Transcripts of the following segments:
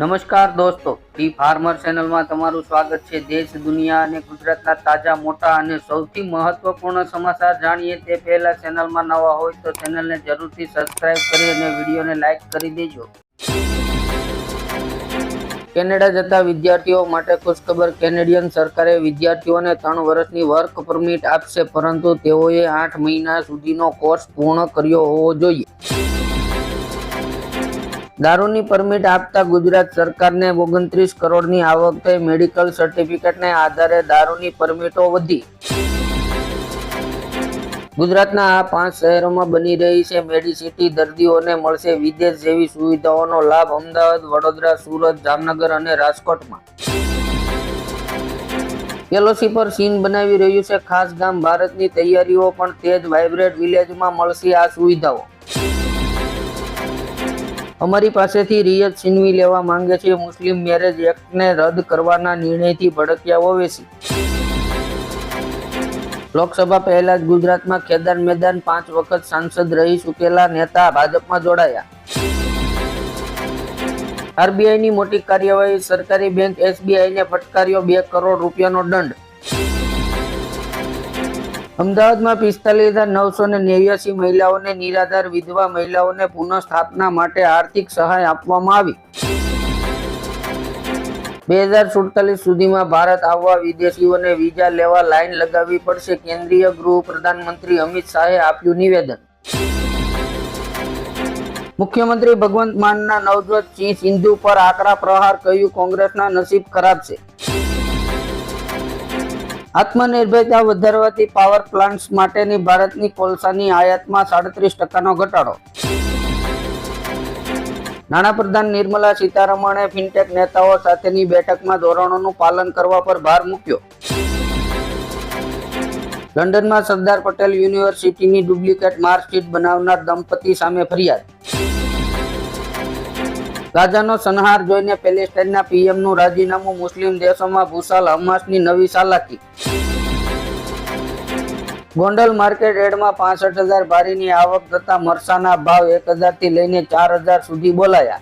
નમસ્કાર દોસ્તો, T farmer ચેનલમાં તમારું સ્વાગત છે. દેશ, દુનિયા અને ગુજરાતના તાજા, મોટા અને સૌથી મહત્વપૂર્ણ સમાચાર જાણીએ તે પહેલા ચેનલમાં નવા હોય તો ચેનલને જરૂરથી સબસ્ક્રાઇબ કરી અને વિડીયોને લાઈક કરી દેજો. કેનેડા જતા વિદ્યાર્થીઓ માટે ખુશખબર, કેનેડિયન સરકારે વિદ્યાર્થીઓને ત્રણ વર્ષની વર્ક પરમિટ આપશે, પરંતુ તેઓએ આઠ મહિના સુધીનો કોર્સ પૂર્ણ કર્યો હોવો જોઈએ. દારૂની પરમિટ આપતા ગુજરાત સરકારને ઓગણત્રીસ કરોડની આવક થઈ મેડિકલ સર્ટિફિકેટને આધારે દારૂની પરમિટો વધી. ગુજરાતના આ પાંચ શહેરોમાં બની રહી છે મેડિસિટી દર્દીઓને મળશે વિદેશ જેવી સુવિધાઓનો લાભ અમદાવાદ, વડોદરા, સુરત, જામનગર અને રાજકોટમાં. પેલોસી પર સીન બનાવી રહ્યું છે ખાસ ગામ ભારતની તૈયારીઓ, પણ તેજ વાઇબ્રેટ વિલેજમાં મળશે આ સુવિધાઓ. અમારી પાસેથી રિયત છીનવી લેવા માંગે છે. મુસ્લિમ મેરેજ એક્ટને રદ કરવાના નિર્ણયથી ભડક્યા ઓવેસી લોકસભા પહેલા જ ગુજરાતમાં ખેદાન મેદાન પાંચ વખત સાંસદ રહી ચૂકેલા નેતા ભાજપમાં જોડાયા. આરબીઆઈની મોટી કાર્યવાહી, સરકારી બેંક એસબીઆઈને ફટકાર્યો બે કરોડ રૂપિયાનો દંડ. અમદાવાદમાં પિસ્તાલીસ હજાર નવસો ને નેવ્યાસી મહિલાઓને નિરાધાર વિધવા મહિલાઓને પુનઃસ્થાપના માટે આર્થિક સહાય આપવામાં આવી. બે હજાર સુડતાલીસ સુધીમાં ભારત આવવા વિદેશીઓને વિઝા લેવા લાઈન લગાવવી પડશે, કેન્દ્રીય ગૃહ પ્રધાનમંત્રી અમિત શાહે આપ્યું નિવેદન. મુખ્યમંત્રી ભગવંત માનના નવજોત સિંહ સિંધુ પર આકરા પ્રહાર, કહ્યું, કોંગ્રેસના નસીબ ખરાબ છે. આત્મનિર્ભરતા વધારવાથી પાવર પ્લાન્ટ્સ માટેની ભારતની કોલસાની આયાતમાં સાડત્રીસ ટકાનો ઘટાડો. નાણાપ્રધાન નિર્મલા સીતારમણે ફિનટેક નેતાઓ સાથેની બેઠકમાં ધોરણોનું પાલન કરવા પર ભાર મૂક્યો. લંડનમાં સરદાર પટેલ યુનિવર્સિટીની ડુપ્લિકેટ માર્કશીટ બનાવનાર દંપતી સામે ફરિયાદ. ગાઝાનો સંહાર જોઈને પેલેસ્ટાઇનના પીએમનું રાજીનામું મુસ્લિમ દેશોમાં ભૂસાલ, હમાસની નવી ચાલાકી ગોંડલ માર્કેટ રેડમાં પાસઠ હજાર ભારીની આવક થતા મરસાના ભાવ એક હજારથી લઈને ચાર હજાર સુધી બોલાયા.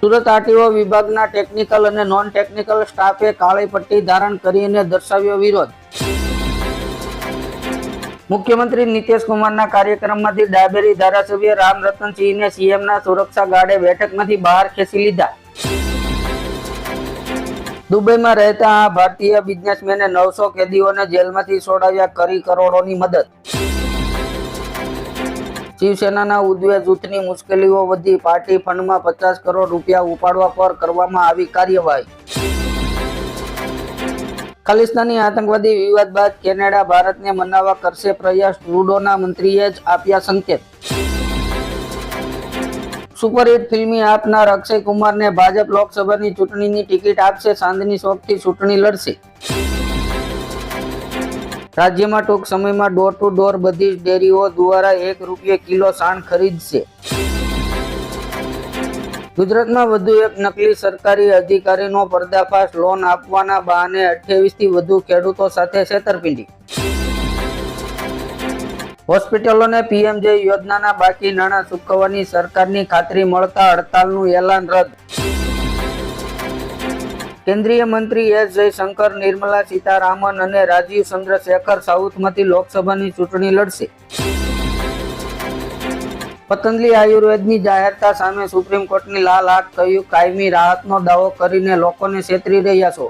સુરત આરટીઓ વિભાગના ટેકનિકલ અને નોન ટેકનિકલ સ્ટાફે કાળી પટ્ટી ધારણ કરીને દર્શાવ્યો વિરોધ. મુખ્યમંત્રી નીતિશ કુમારના કાર્યક્રમમાંથી ડાબેરી ધારાસભ્ય રામ રતનસિંહને સીએમના સુરક્ષા ગાર્ડે બેઠકમાંથી બહાર ખેંચી લીધા. દુબઈમાં રહેતા આ ભારતીય બિઝનેસમેને નવસો કેદીઓને જેલમાંથી છોડાવ્યા કરી કરોડોની મદદ. શિવસેનાના ઉદ્વે જૂથની મુશ્કેલીઓ વધી, પાર્ટી ફંડમાં પચાસ કરોડ રૂપિયા ઉપાડવા પર કરવામાં આવી કાર્યવાહી. ખાલિસ્તાની આતંકવાદી વિવાદ બાદ કેનેડા ભારતને મનાવવા કરશે પ્રયાસ ટ્રુડોના મંત્રીએ જ આપ્યા સંકેત. સુપરહિટ ફિલ્મી આપનાર અક્ષય કુમારને ભાજપ લોકસભાની ચૂંટણીની ટિકિટ આપશે, સાંજની શોખથી ચૂંટણી લડશે. રાજ્યમાં ટૂંક સમયમાં ડોર ટુ ડોર બધી જ ડેરીઓ દ્વારા એક રૂપિયે કિલો સાણ ખરીદશે. ગુજરાતમાં વધુ એક નકલી સરકારી અધિકારીનો પર્દાફાશ લોન આપવાના બહાને અઠ્યાવીસથી વધુ ખેડૂતો સાથે છેતરપિંડી. હોસ્પિટલોને પીએમજે યોજનાના બાકી નાણાં ચૂકવવાની સરકારની ખાતરી મળતા હડતાલનું એલાન રદ. કેન્દ્રીય મંત્રી એસ જયશંકર, નિર્મલા સીતારામન અને રાજીવ ચંદ્રશેખર સાઉથમાંથી લોકસભાની ચૂંટણી લડશે. પતંજલિ આયુર્વેદની જાહેરતા સામે સુપ્રીમ કોર્ટની લાલ આંખ કહ્યું કાયમી રાહતનો દાવો કરીને લોકોને છેતરી રહ્યા છો.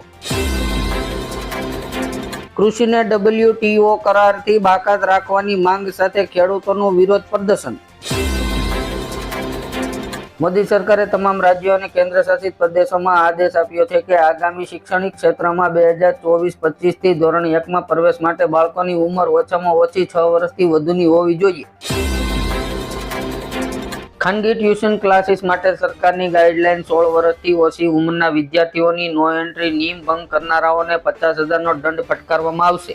કૃષિને ડબલ્યુટીઓ કરારથી બાકાત રાખવાની માંગ સાથે ખેડૂતોનું વિરોધ પ્રદર્શન. મોદી સરકારે તમામ રાજ્યો અને કેન્દ્ર શાસિત પ્રદેશોમાં આદેશ આપ્યો છે કે આગામી શૈક્ષણિક ક્ષેત્રમાં બે હજાર ચોવીસ પચીસથી ધોરણ એકમાં પ્રવેશ માટે બાળકોની ઉંમર ઓછામાં ઓછી છ વર્ષથી વધુની હોવી જોઈએ. ખાનગી ટ્યુશન ક્લાસીસ માટે સરકારની ગાઈડલાઈન સોળ વર્ષથી ઓછી ઉંમરના વિદ્યાર્થીઓની નો એન્ટ્રી નિયમ ભંગ કરનારાઓને પચાસ હજારનો દંડ ફટકારવામાં આવશે.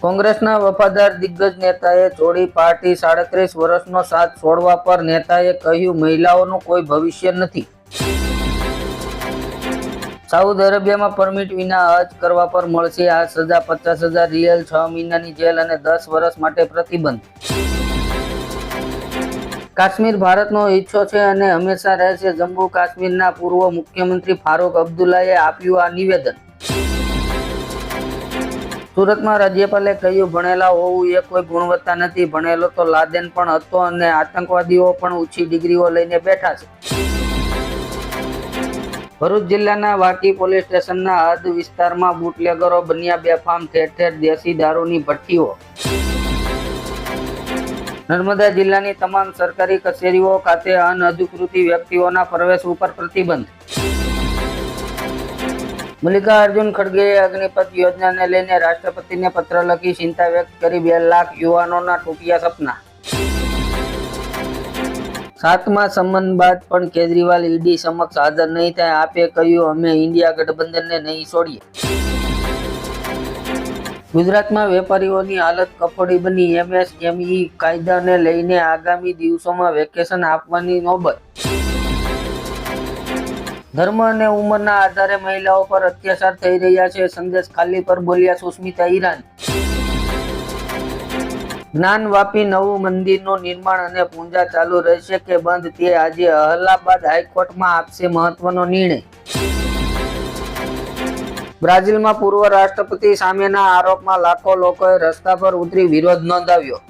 કોંગ્રેસના વફાદાર દિગ્ગજ નેતાએ છોડી પાર્ટી સાડત્રીસ વર્ષનો સાથ છોડવા પર નેતાએ કહ્યું, મહિલાઓનું કોઈ ભવિષ્ય નથી. સાઉદ અરેબિયામાં પરમિટ વિના હજ કરવા પર મળશે આ સજા પચાસ હજાર રિયલ છ મહિનાની જેલ અને દસ વર્ષ માટે પ્રતિબંધ. કાશ્મીર ભારતનો હિસ્સો છે અને હંમેશા રહેશે જમ્મુ કાશ્મીરના પૂર્વ મુખ્યમંત્રી ફારૂક અબ્દુલ્લાએ આપ્યું આ નિવેદન. સુરતમાં રાજ્યપાલે કહ્યું, ભણેલા હોવું એ કોઈ ગુણવત્તા નથી. ભણેલો તો લાદેન પણ હતો અને આતંકવાદીઓ પણ ઊંચી ડિગ્રીઓ લઈને બેઠા છે. ભરૂચ જિલ્લાના વાકી પોલીસ સ્ટેશનના હદ વિસ્તારમાં બુટલેગરો બન્યા બેફામ ઠેર ઠેર દેશી દારૂની ભઠ્ઠીઓ. નર્મદા જિલ્લાની તમામ સરકારી કચેરીઓ ખાતે અનઅધિકૃત વ્યક્તિઓના પ્રવેશ ઉપર પ્રતિબંધ. મલ્લિકાર્જુન ખડગેએ અગ્નિપથ યોજનાને લઈને રાષ્ટ્રપતિને પત્ર લખી ચિંતા વ્યક્ત કરી બે લાખ યુવાનોના તૂટ્યા સપના. સાતમા સંબંધ બાદ પણ કેજરીવાલ ઈડી સમક્ષ હાજર નહીં થાય, આપે કહ્યું, અમે ઇન્ડિયા ગઠબંધનને નહીં છોડીએ. ગુજરાતમાં વેપારીઓની હાલત કફોડી બની. એમએસએમઈ કાયદાને લઈને આગામી દિવસોમાં વેકેશન આપવાની નોબત. ધર્મ અને ઉંમરના આધારે મહિલાઓ પર અત્યાચાર થઈ રહ્યા છે. સંદેશ ખાલી પર બોલ્યા સુસ્મિતા ઈરાની. જ્ઞાન વાપી નવું મંદિરનું નિર્માણ અને પૂજા ચાલુ રહેશે કે બંધ તે આજે અલ્હાબાદ હાઈકોર્ટમાં આપશે મહત્વનો નિર્ણય. બ્રાઝિલમાં પૂર્વ રાષ્ટ્રપતિ સામેના આરોપમાં લાખો લોકોએ રસ્તા પર ઉતરી વિરોધ નોંધાવ્યો.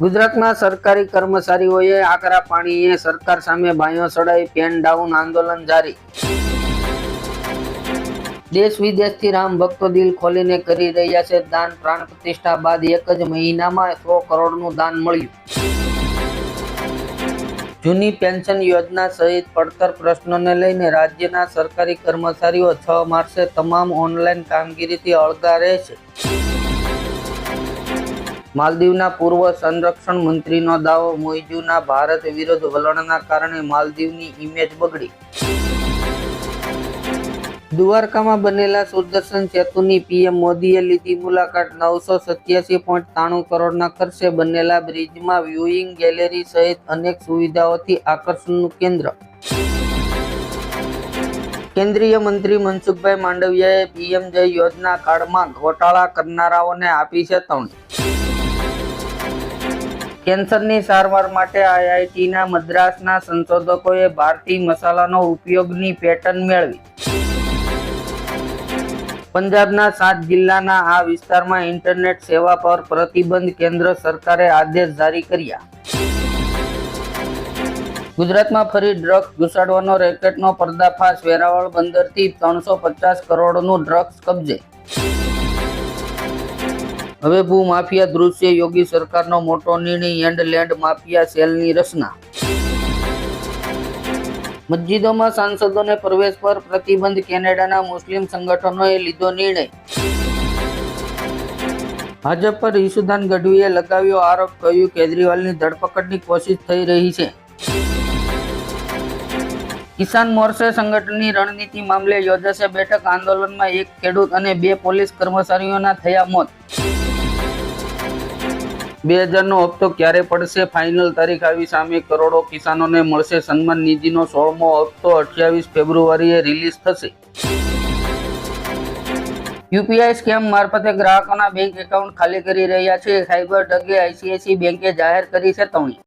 ગુજરાતમાં સરકારી કર્મચારીઓએ આકરા પાણીએ સરકાર સામે બાયો સડાઈ, પેન ડાઉન આંદોલન જારી. દેશ વિદેશથી રામ ભક્તો દિલ ખોલીને કરી રહ્યા છે દાન, પ્રાણ પ્રતિષ્ઠા બાદ એક જ મહિનામાં સો કરોડનું દાન મળ્યું. જૂની પેન્શન યોજના સહિત પડતર પ્રશ્નોને લઈને રાજ્યના સરકારી કર્મચારીઓ છ માર્ચે તમામ ઓનલાઈન કામગીરીથી અળગા રહેશે માલદીવના પૂર્વ સંરક્ષણ મંત્રીનો દાવો, મોઇજુના ભારત વિરોધ વલણના કારણે માલદીવની ઇમેજ બગડી. દ્વારકામાં બનેલા સુદર્શન સેતુની પીએમ મોદીએ લીધી મુલાકાત. નવસો સત્યાસી પોઈન્ટ ત્રાણું કરોડના ખર્ચે બનેલા બ્રિજમાં વ્યુઇંગ ગેલેરી સહિત અનેક સુવિધાઓથી આકર્ષણનું કેન્દ્ર. કેન્દ્રીય મંત્રી મનસુખભાઈ માંડવિયાએ પીએમ જય યોજના કાળમાં ઘોટાળા કરનારાઓને આપી ચેતવણી કેન્સરની સારવાર માટે આઈઆઈટીના મદ્રાસના સંશોધકોએ ભારતીય મસાલાનો ઉપયોગની પેટર્ન મેળવી. પંજાબના સાત જિલ્લાના આ વિસ્તારમાં ઇન્ટરનેટ સેવા પર પ્રતિબંધ કેન્દ્ર સરકારે આદેશ જારી કર્યા. ગુજરાતમાં ફરી ડ્રગ્સ ઘુસાડવાનો રેકેટનો પર્દાફાશ, વેરાવળ બંદરથી ત્રણસો પચાસ કરોડનું ડ્રગ્સ કબજે. હવે ભૂ માફિયા દૃશ્ય યોગી સરકારનો મોટો નિર્ણય, એન્ડ લેન્ડ માફિયા સેલની રચના. મસ્જિદોમાં સાંસદોને પ્રવેશ પર પ્રતિબંધ કેનેડાના મુસ્લિમ સંગઠનોએ લીધો નિર્ણય. ભાજપ પર ઈશુદાન ગઢવીએ લગાવ્યો આરોપ, કહ્યું કેજરીવાલની ધરપકડની કોશિશ થઈ રહી છે. કિસાન મોરચે સંગઠનની રણનીતિ મામલે યોજાશે બેઠક, આંદોલનમાં એક ખેડૂત અને બે પોલીસ કર્મચારીઓના થયા મોત. બે હજારનો હપ્તો ક્યારે પડશે? ફાઇનલ તારીખ આવી સામે કરોડો કિસાનોને મળશે સન્માન નિધિનો સોળમો હપ્તો અઠ્યાવીસ ફેબ્રુઆરીએ રિલીઝ થશે. યુપીઆઈ સ્કેમ મારફતે ગ્રાહકોના બેંક એકાઉન્ટ ખાલી કરી રહ્યા છે. સાયબર ડગે આઈસીઆઈસી બેંકે જાહેર કરી ચેતવણી.